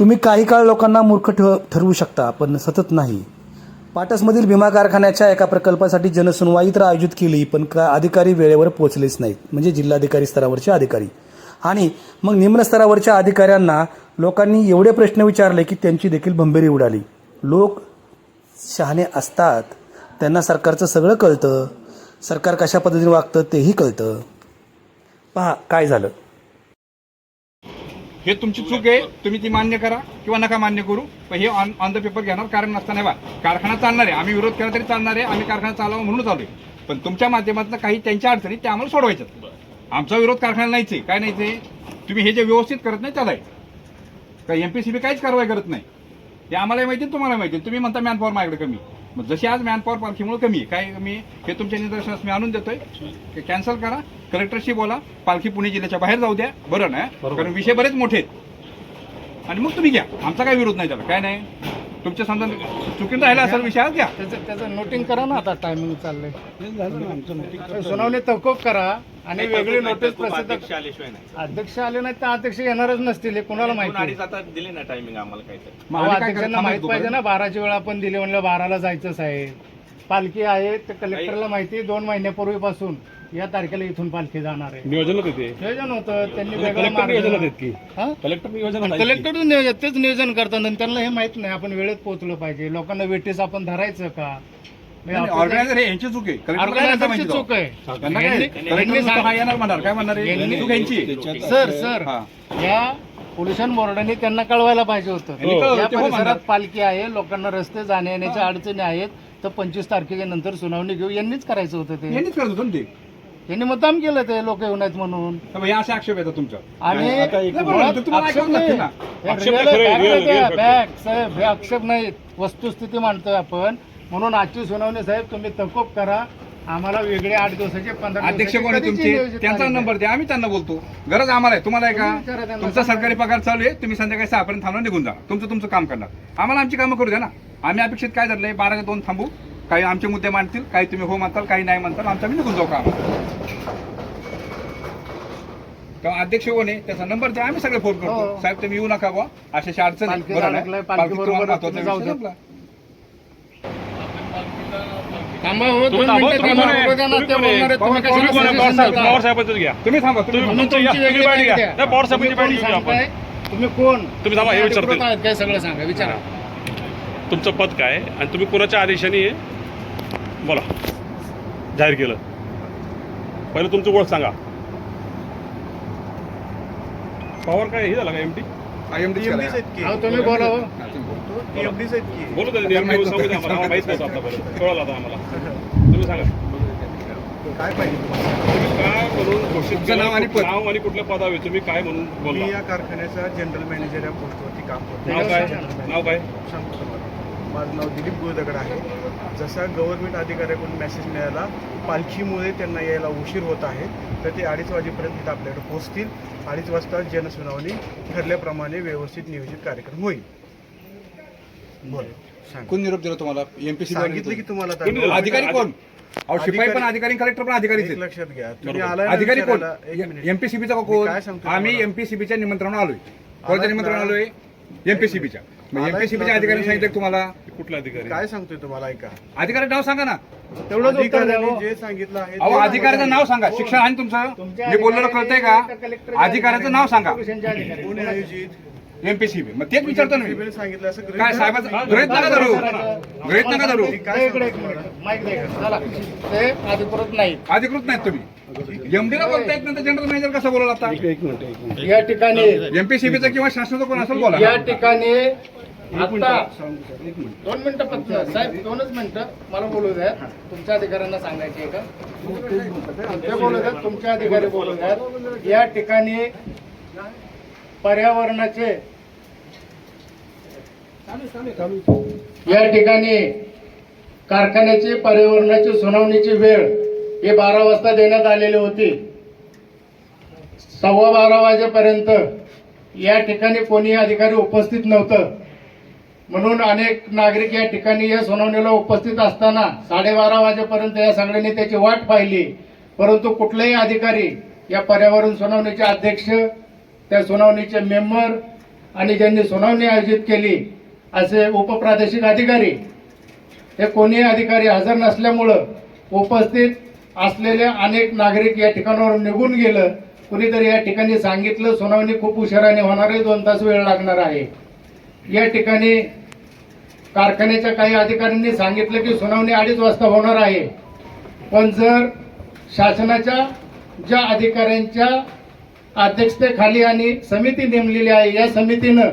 तुम्ही काही काळ लोकांना मूर्ख ठ ठरवू शकता पण सतत नाही. पाटसमधील भीमा कारखान्याच्या एका प्रकल्पासाठी जनसुनवाई तर आयोजित केली पण का अधिकारी वेळेवर पोहोचलेच नाहीत म्हणजे जिल्हाधिकारी स्तरावरचे अधिकारी. आणि मग निम्न स्तरावरच्या अधिकाऱ्यांना लोकांनी एवढे प्रश्न विचारले की त्यांची देखील भंभेरी उडाली. लोक शहाणे असतात. त्यांना सरकारचं सगळं कळतं. सरकार कशा पद्धतीने वागतं तेही कळतं. पहा काय झालं. हे तुमची चूक आहे. तुम्ही ती मान्य करा किंवा नका मान्य करू. पण हे ऑन ऑन द पेपर घेणार कारण नसताना बा. कारखाना चालणार आहे. आम्ही विरोध केला तरी चालणार आहे. आम्ही कारखाना चालावा म्हणून चालू आहे. पण तुमच्या माध्यमातून काही त्यांच्या अडचणी त्या आम्हाला सोडवायच्यात. आमचा विरोध कारखाना नाहीच आहे. काय नाहीच आहे? तुम्ही हे जे व्यवस्थित करत नाही त्याला आहे. का बी काहीच कारवाई करत नाही. हे आम्हाला माहिती आहे, तुम्हाला माहिती आहे. तुम्ही म्हणता मॅनपॉवर माझ्याकडे कमी मग जशी आज मॅनपॉवर पालखीमुळे कमी आहे. काय मी हे तुमच्या निदर्शनास मी आणून देतोय. कॅन्सल करा. कलेक्टरशी बोला. पालखी पुणे जिल्ह्याच्या बाहेर जाऊ द्या. बरं ना? कारण विषय बरेच मोठे आहेत. आणि मग तुम्ही घ्या. आमचा काही विरोध नाही त्याला. काय नाही? तुमच्या समजा चुकीनं राहिला असेल विषय आज घ्या. त्याचं त्याचं नोटिंग करा ना आता टायमिंग चाललंय. सुनावणी तहकूब करा आणि वेगळी नोटीस प्रसिद्ध आल्याशिवाय नाही. अध्यक्ष आले नाही तर अध्यक्ष येणारच नसतील हे कुणाला माहिती? अडीच आता दिले ना टायमिंग आम्हाला काहीतरी. मग अहो, आम्ही काय अध्यक्षांना करत माहीत पाहिजे? ना बाराची वेळ आपण दिली म्हणलं बाराला जायचं साहेब पालखी आहे तर कलेक्टरला माहिती आहे, दोन महिन्यापूर्वीपासून. या तारखेला इथून पालखी जाणार आहे. नियोजन होते ते नियोजन होतं. त्यांनी वेगळं कलेक्टर नियोजन मार्ग होते की? हा? कलेक्टर नियोजन होतं की? कलेक्टर नियोजन तेच नियोजन करतात. आणि त्यांना हे माहीत नाही आपण वेळेत पोहोचलो पाहिजे. लोकांना वेटीस आपण धरायचं का? म्हणजे नाही, आपण- ऑर्गनायझर हे यांची चूक आहे. कलेक्टरला काय ऑर्गनायझरची माहिती चूक आहे. त्यांना काय यांनी- कलेक्टर यांनी नुसतं सांग- येणार म्हणणार काय म्हणणार आहे? यांनी- चूक यांची. आहे. सर सर हा. या पोल्युशन बोर्डाने त्यांना कळवायला पाहिजे होतं. यांनी कळवलं, या ते हो म्हणणार. परिसरात पालखी आहे लोकांना रस्ते जाण्या येण्याच्या अडचणी आहेत तर पंचवीस तारखेच्या नंतर सुनावणी घेऊ. यांनीच करायचं होतं ते. यांनीच करत होतं ना ते? यांनी मुद्दाम केलं ते लोक येऊ नयेत म्हणून. हे असे आक्षेप येतात तुमच्या आणि नाही, तुम्हाला आक्षेप ऐकावं लागतं नाही. ना. हे आक्षेप real- नाही, खरं आहे, back real- आहे त्या, real back, साहेब हे आक्षेप नाही वस्तुस्थिती मांडतोय आपण. म्हणून आजची सुनावणी साहेब तुम्ही तकोब करा. आम्हाला वेगळे आठ दिवसाचे पंधरा अध्यक्ष कोण आहे तुमचे? त्यांचा? नंबर द्या आम्ही त्यांना बोलतो. गरज आम्हाला आहे. तुम्हाला आहे तुम्ही विचारा का त्यांना. तुमचा सरकारी पगार चालू आहे. तुम्ही संध्याकाळी सहापर्यंत थांबून निघून जा. तुमचं तुमचं काम करणार. आम्हाला आमची कामं करू द्या ना. आम्ही अपेक्षित काय धरलंय? बारा ते दोन थांबू. काही आमचे मुद्दे मांडतील काही तुम्ही हो म्हणताल काही नाही म्हणताल आमचं आम्ही निघून जाऊ काम. तेव्हा अध्यक्ष कोण आहे? त्याचा नंबर द्या आम्ही सगळे फोन करतो. हो. साहेब तुम्ही येऊ नका बुवा. अशा अडचणी बरोबर तुम्ही. थांबा हो पवार साहेबांची तुम्ही बाईट घेऊ कोण आपण. तुम्ही कोण? तुम्ही थांबा, हे आहेत काय सगळं सांगा विचारा. तुमचं पद काय? आहे? आणि तुम्ही कोणाच्या आदेशाने हे बोला. जाहीर केलं. पहिलं तुमचं ओळख सांगा. पॉवर काय हे झालं का एमटी तुम्ही बोला हो. बोला. बोलू त्याचे नियम माहीत नव्हतं. आम्हाला. आम्हाला माहीत नव्हतं आतापर्यंत. कळलं आता आम्हाला. तुम्ही सांगा. काय पाहिजे तुम्ही काय म्हणून घोषित तुमचं केलं? नाव आणि पद. नाव आणि कुठल्या पदावे तुम्ही काय म्हणून मी बोलला या कारखान्याचा जनरल मॅनेजर या पोस्टवरती काम करतो नाव काय? नाव काय? माझं नाव दिलीप गुळदगड आहे. जसा गव्हर्नमेंट अधिकाऱ्याकडून मेसेज मिळाला पालखीमुळे त्यांना यायला उशीर होत आहे. तर ते अडीच वाजेपर्यंत तिथं आपल्याकडे पोहोचतील. अडीच वाजता जनसुनावणी ठरल्याप्रमाणे व्यवस्थित नियोजित कार्यक्रम होईल. कोण निरोप दिला तुम्हाला? एमपीसी सांगितलं की तुम्हाला? अधिकारी कोण? शिपाई पण अधिकारी- अधिकारी कलेक्टर पण आहेत. लक्षात घ्या. अधिकारी कोण. एमपीसीबीचा कोण? आम्ही? एमपीसीबीच्या निमंत्रणावर आलोय. कोणाच्या आलात निमंत्रणावर ना? आलोय एमपीसीबीच्या अधिकाऱ्यांनी? सांगितलं तुम्हाला? कुठला अधिकारी? काय सांगतोय तुम्हाला? ऐका. अधिकारी नाव सांगा ना. तेवढंच उत्तर द्या अधिकाऱ्यांनी हो. जे सांगितलं आहे अहो ते अधिकाऱ्याचं नाव सांगा. शिक्षण आहे ना तुमचं? मी बोललेलं कळतंय का? अधिकाऱ्याचं नाव सांगा. कोणी आयोजित? एमपीसीबी मग तेच विचारतो ना मी. सांगितलं? असं गृहीत काय धरा. साहेबाचं गृहित नका धरू. गृहित नका धरू. अधिकृत नाही अधिकृत नाहीत तुम्ही. एमडीला बोलतायत नंतर जनरल मॅनेजर कसं बोलाल आता? या ठिकाणी एमपीसीबीचा किंवा शासनाचा कोण असेल बोला. या ठिकाणी आता दोन मिनिटं फक्त. साहेब दोनच मिनिटं. मला बोलू द्या तुमच्या अधिकाऱ्यांना सांगायचे का? ते बोलू द्या तुमच्या अधिकारी बोलू द्या या ठिकाणी पर्यावरणाचे या ठिकाणी कारखान्याची पर्यावरणाची सुनावणीची वेळ हे बारा वाजता देण्यात आलेले होते. सव्वा बारा वाजेपर्यंत या ठिकाणी कोणी अधिकारी उपस्थित नव्हतं. म्हणून अनेक नागरिक या ठिकाणी या सुनावणीला उपस्थित असताना साडेबारा वाजेपर्यंत या सगळ्यांनी त्याची वाट पाहिली. परंतु कुठलेही अधिकारी या पर्यावरण सुनावणीचे अध्यक्ष त्या सुनावणीचे मेंबर आणि ज्यांनी सुनावणी आयोजित केली असे उपप्रादेशिक अधिकारी हे कोणीही अधिकारी हजर नसल्यामुळं उपस्थित असलेले अनेक नागरिक या ठिकाणावरून निघून गेलं. कुणीतरी या ठिकाणी सांगितलं सुनावणी खूप उशिराने होणार आहे दोन तास वेळ लागणार आहे. या ठिकाणी कारखान्याच्या काही अधिकाऱ्यांनी सांगितलं की सुनावणी अडीच वाजता होणार आहे. पण जर शासनाच्या ज्या अधिकाऱ्यांच्या अध्यक्षतेखाली आणि समिती नेमलेली आहे या समितीनं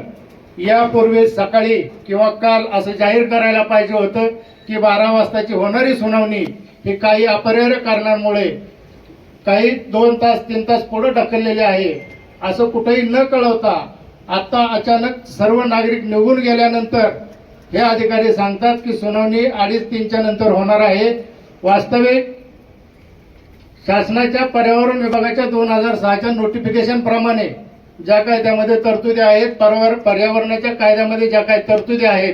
यापूर्वी सकाळी किंवा काल असं जाहीर करायला पाहिजे होतं की बारा वाजताची होणारी सुनावणी हे काही अपरिहार्य कारणांमुळे काही दोन तास तीन तास पुढे ढकललेले आहे असं कुठेही न कळवता आता अचानक सर्व नागरिक निघून गेल्यानंतर हे अधिकारी सांगतात की सुनावणी अडीच तीनच्या नंतर होणार आहे. वास्तविक शासनाच्या पर्यावरण विभागाच्या दोन हजार सहाच्या नोटिफिकेशन प्रमाणे ज्या कायद्यामध्ये तरतुदी आहेत पर्यावरणाच्या कायद्यामध्ये ज्या काही तरतुदी आहेत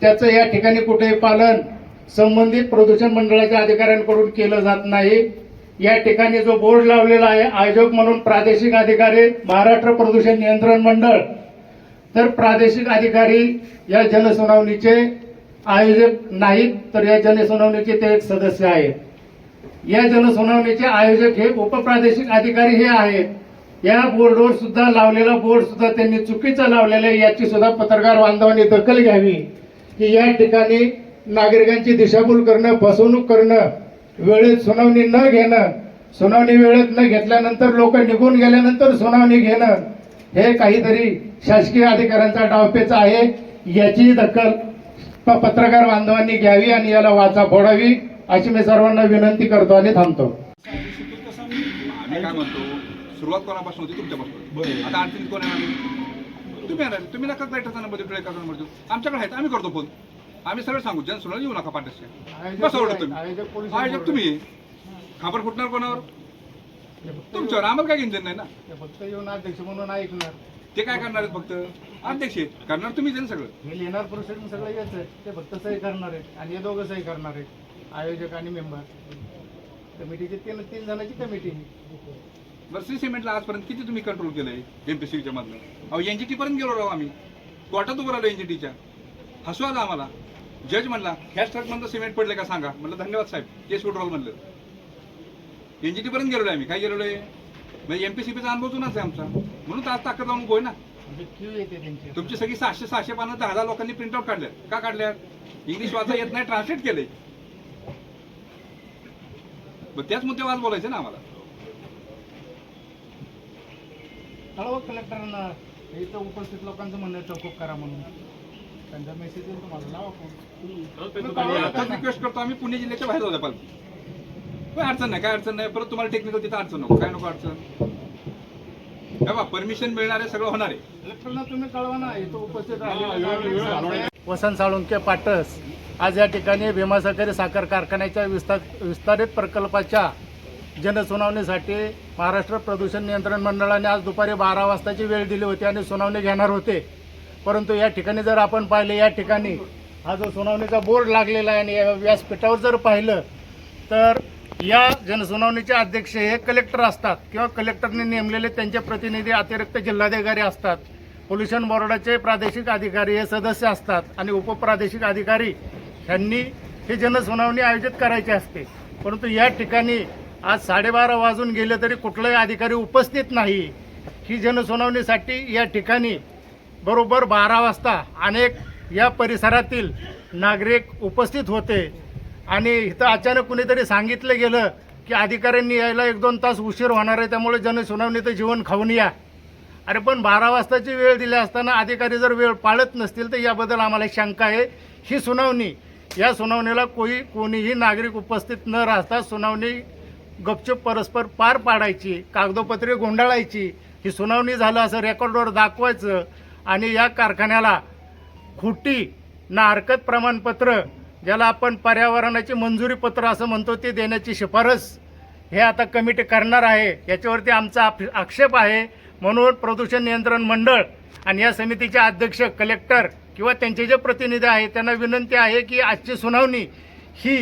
त्याचं या ठिकाणी कुठेही पालन संबंधित प्रदूषण मंडळाच्या अधिकाऱ्यांकडून केलं जात नाही. या ठिकाणी जो बोर्ड लावलेला आहे आयोजक म्हणून प्रादेशिक अधिकारी महाराष्ट्र प्रदूषण नियंत्रण मंडळ. तर प्रादेशिक अधिकारी या जनसुनावणीचे आयोजक नाहीत तर या जनसुनावणीचे ते एक सदस्य आहेत. या जनसुनावणीचे आयोजक हे उपप्रादेशिक अधिकारी हे आहेत. या बोर्डवर सुद्धा लावलेला बोर्ड सुद्धा त्यांनी चुकीचा लावलेला आहे याची सुद्धा पत्रकार बांधवांनी दखल घ्यावी. की या ठिकाणी नागरिकांची दिशाभूल करणं फसवणूक करणं वेळेत सुनावणी न घेणं सुनावणी वेळेत न घेतल्यानंतर लोक निघून गेल्यानंतर सुनावणी घेणं हे काहीतरी शासकीय अधिकाऱ्यांचा डावपेच आहे. याची दखल पत्रकार बांधवांनी घ्यावी आणि याला वाचा फोडावी अशी मी सर्वांना विनंती करतो आणि थांबतो. आम्ही काय म्हणतो सुरुवात कोणापासून होती? तुमच्यापासून. आता कोण तुम्ही तुम्ही नका आमच्याकडे आहेत. आम्ही करतो फोन. आम्ही सगळं सांगू जन सुनावणी येऊ नका पाठ्याशी बस तुम्ही. आयोजक तुम्ही. खाबर फुटणार कोणावर? तुमच्यावर आम्हाला काय घेऊन नाही ना? फक्त येऊन अध्यक्ष म्हणून ऐकणार. ते काय करणार आहेत फक्त? अध्यक्ष आहेत. करणार तुम्हीच आहे ना सगळं. हे लिहिणार प्रोसेस सगळं याच आहे. ते फक्त सही करणार आहेत आणि हे दोघं सही करणार आहेत. आयोजक आणि मेंबर. कमिटीची तीन तीन जणांची कमिटी बरं सी सिमेंटला आजपर्यंत किती तुम्ही कंट्रोल केलंय एमपीसीच्या मधनं अहो एनजीटी पर्यंत गेलो राव आम्ही. कोर्टात उभं राहिलो एनजीटीच्या हसू आला आम्हाला. जज म्हणला ह्या ट्रक मधलं सिमेंट पडले का सांगा. म्हणलं धन्यवाद साहेब केस विड्रॉल म्हणलं. एनजीटी पर्यंत गेलो आम्ही. काय गेलो म्हणजे एमपीसीपीचा अनुभव जुनाच आहे आमचा. म्हणून आज ताकद लावून गोय ना. म्हणजे तुमची सगळी सहाशे सहाशे पानं दहा हजार लोकांनी प्रिंट आउट काढल्या का काढल्या इंग्लिश वाचा येत नाही ट्रान्सलेट केले मग त्याच मुद्द्यावर आज बोलायचं ना आम्हाला. कलेक्टरांना इथं उपस्थित लोकांचं म्हणणं आहे चौकप करा म्हणून. त्यांचा मेसेज येईल तुम्हाला लावा फोन आता रिक्वेस्ट करतो आम्ही पुणे जिल्ह्याच्या बाहेर जाऊ पालखी. काही अडचण नाही काय अडचण नाही. परत तुम्हाला टेक्निकल तिथं अडचण नको काय नको अडचण. परमिशन मिळणार आहे सगळं होणार. आहे कलेक्टरला तुम्ही कळवा ना इथं उपस्थित राहिलेले वसंत साळुंके पाटस. आज या ठिकाणी भीमा साखरी साखर कारखान्याच्या विस्तार विस्तारित प्रकल्पाच्या जनसुनावणीसाठी महाराष्ट्र प्रदूषण नियंत्रण मंडळाने आज दुपारी बारा वाजताची वेळ दिली होती आणि सुनावणी घेणार होते. परंतु या ठिकाणी जर आपण पाहिले या ठिकाणी हा जो सुनावणीचा बोर्ड लागलेला आहे आणि या व्यासपीठावर जर पाहिलं तर या जनसुनावणीचे अध्यक्ष हे कलेक्टर असतात किंवा कलेक्टरने नेमलेले त्यांचे प्रतिनिधी अतिरिक्त जिल्हाधिकारी असतात. पोल्युशन बोर्डाचे प्रादेशिक अधिकारी हे सदस्य असतात आणि उपप्रादेशिक अधिकारी ह्यांनी ही जनसुनावणी आयोजित करायची असते. परंतु या ठिकाणी आज साडेबारा वाजून गेले तरी कुठलाही अधिकारी उपस्थित नाही. ही जनसुनावणीसाठी या ठिकाणी बरोबर बारा वाजता अनेक या परिसरातील नागरिक उपस्थित होते. आणि इथं अचानक कुणीतरी सांगितलं गेलं की अधिकाऱ्यांनी यायला एक दोन तास उशीर होणार आहे त्यामुळे जनसुनावणी तर जीवन खाऊन या. अरे पण बारा वाजताची वेळ दिली असताना अधिकारी जर वेळ पाळत नसतील तर याबद्दल आम्हाला शंका आहे. ही सुनावणी या सुनावणीला कोणी कोणीही नागरिक उपस्थित न राहता सुनावणी गपचूप परस्पर पार पाडायची कागदोपत्रे गोंधळायची. ही सुनावणी झालं असं रेकॉर्डवर दाखवायचं. आणि या कारखान्याला खुटी ना हरकत प्रमाणपत्र ज्याला आपण पर्यावरणाची मंजुरी पत्र असं म्हणतो ते देण्याची शिफारस हे आता कमिटी करणार आहे. याच्यावरती आमचा आप- आक्षेप आहे. म्हणून प्रदूषण नियंत्रण मंडळ आणि या समितीचे अध्यक्ष कलेक्टर किंवा त्यांचे जे प्रतिनिधी आहेत त्यांना विनंती आहे की आजची सुनावणी ही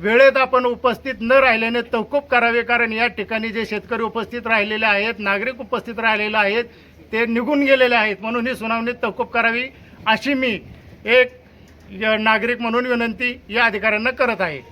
वेळेत आपण उपस्थित न राहिल्याने तहकूब करावे. कारण या ठिकाणी जे शेतकरी उपस्थित राहिलेले आहेत नागरिक उपस्थित राहिलेले आहेत ते निघून गेलेले आहेत म्हणून ही सुनावणी तहकूब करावी अशी मी एक य- नागरिक म्हणून विनंती या अधिकाऱ्यांना करत आहे.